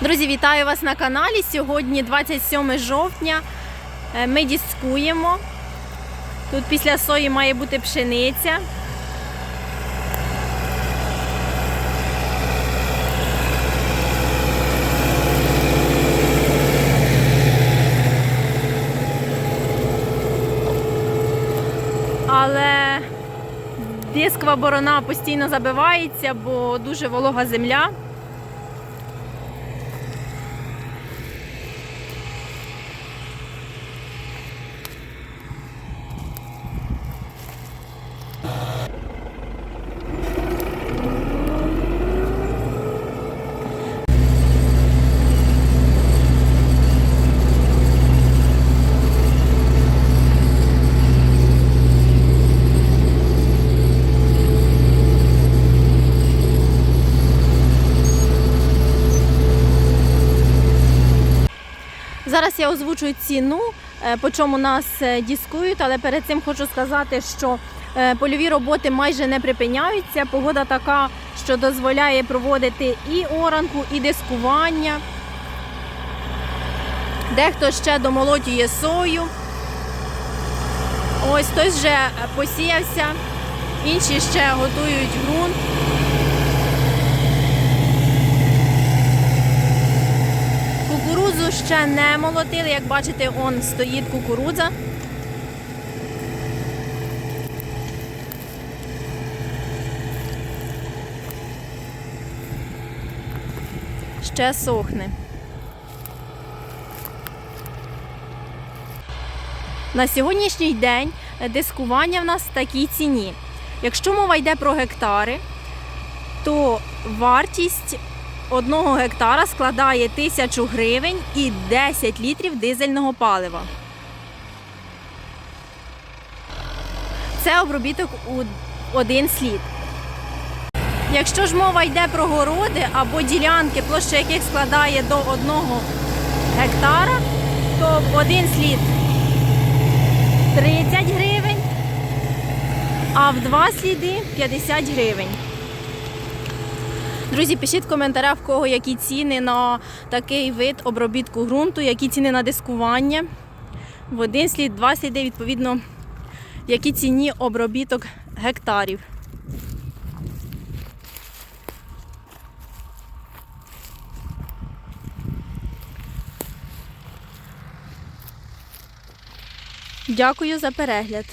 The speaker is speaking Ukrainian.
Друзі, вітаю вас на каналі. Сьогодні 27 жовтня. Е, Ми дискуємо. Тут після сої має бути пшениця. Але дискова борона постійно забивається, бо дуже волога земля. Зараз я озвучую ціну, е, по чому нас е, дискують, але перед цим хочу сказати, що е, польові роботи майже не припиняються. Погода така, що дозволяє проводити і оранку, і дискування. Дехто ще домолотює сою. Ось хтось вже посіявся, інші ще готують ґрунт. Кукурудзу ще не молотили, як бачите, он стоїть кукурудза. Ще сохне. На сьогоднішній день дискування в нас в такій ціні. Якщо мова йде про гектари, то вартість одного гектара складає 1000 гривень і 10 літрів дизельного палива. Це обробіток у один слід. Якщо ж мова йде про городи або ділянки, площа яких складає до 1 гектара, то один слід 30 гривень, а в два сліди 50 гривень. Друзі, пишіть в коментарях, в кого які ціни на такий вид обробітку ґрунту, які ціни на дискування. В один слід, два сліди, відповідно, які ціні обробіток гектарів. Дякую за перегляд.